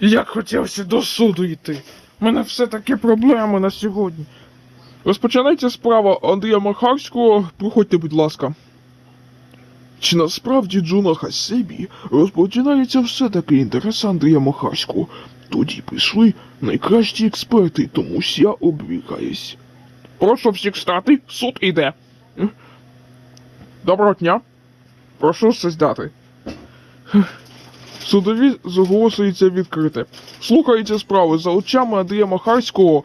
Як хотівся до суду йти. У мене все таки проблеми на сьогодні. Розпочинається справа Андрія Махарського. Проходьте, будь ласка. Чи насправді Джуна Хасебі розпочинається все-таки інтерес Андрія Махарського? Тоді прийшли найкращі експерти, тому я обрікаюсь. Прошу всіх стати, суд іде. Доброго дня. Прошу сідати. Судові зголошується відкрите. Слухається справи за очами Андрія Махарського.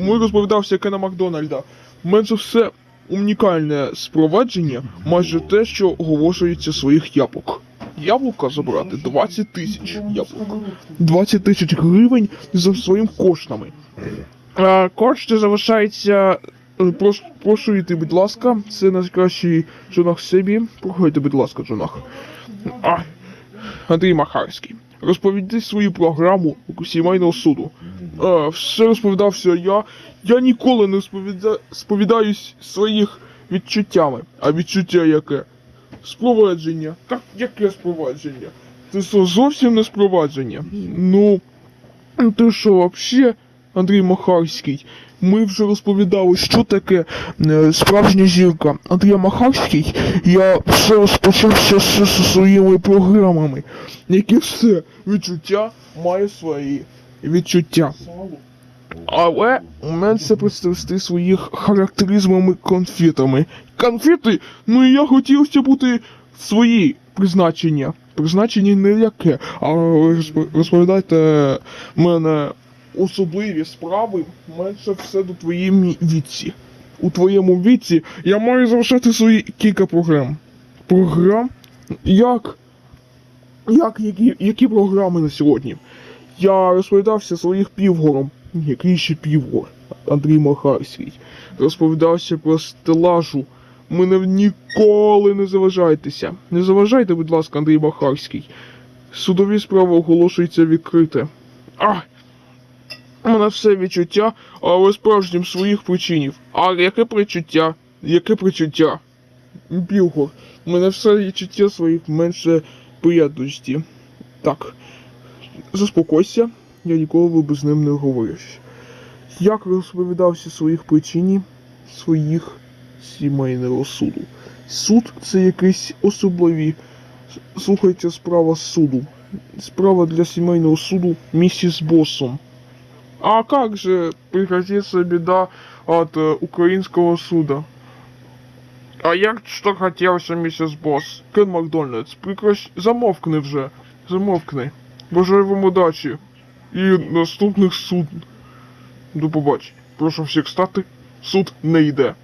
Ми розповідався Кена Макдональда. Менше все унікальне спровадження, майже те, що оголошується своїх яблук. Яблука забрати 20 тисяч яблук. 20 тисяч гривень за своїм коштами. Кошти залишаються. е, Прош, прошу йти, будь ласка. Це найкращий Джонах Себі. Проходьте, будь ласка, Джонах. А, Андрій Махарський. Розповіди свою програму сімейного суду. Е, все розповідався я. Я ніколи не сповіда... сповідаюсь своїх відчуттями. А відчуття яке? Спровадження. Так, яке спровадження? Це зовсім не спровадження? Ну, ти що, взагалі, Андрій Махарський, ми вже розповідали, що таке е, справжня зірка. Андрій Махарський, я все розпочав ще з, своїми програмами, які все відчуття має свої відчуття. Але у мене це представити своїх характеризмами конфетами. Конфети? Ну і я хотів ще бути свої призначення. Призначення не яке, а розп- розповідайте мене особливі справи, менше все до твоєї віці. У твоєму віці я маю залишати свої кілька програм. Програм? Як? Як які, які програми на сьогодні? Я розповідався своїх півгором. Який ще півгор? Андрій Махарський. Розповідався про стелажу. Мене ніколи не заважайтеся. Не заважайте, будь ласка, Андрій Махарський. Судові справи оголошуються відкрите. А! У мене все відчуття, але справжнім своїх причинів. А яке причуття? Яке причуття? Білгор. У мене все відчуття своїх менше приєдності. Так. Заспокойся, я ніколи би з ним не говорив. Як розповідався своїх причині своїх сімейного суду. Суд це якийсь особливий. Слухайте справа суду. Справа для сімейного суду місіс Боссом. А как же прекратится беда от э, украинского суда? А як что хотелся, місіс Босс? Кен Макдональдс, прекращ... Замовкни вже. Замовкни. Бажаю вам удачі. І наступних суд. До побачення. Прошу всіх стати. Суд не йде.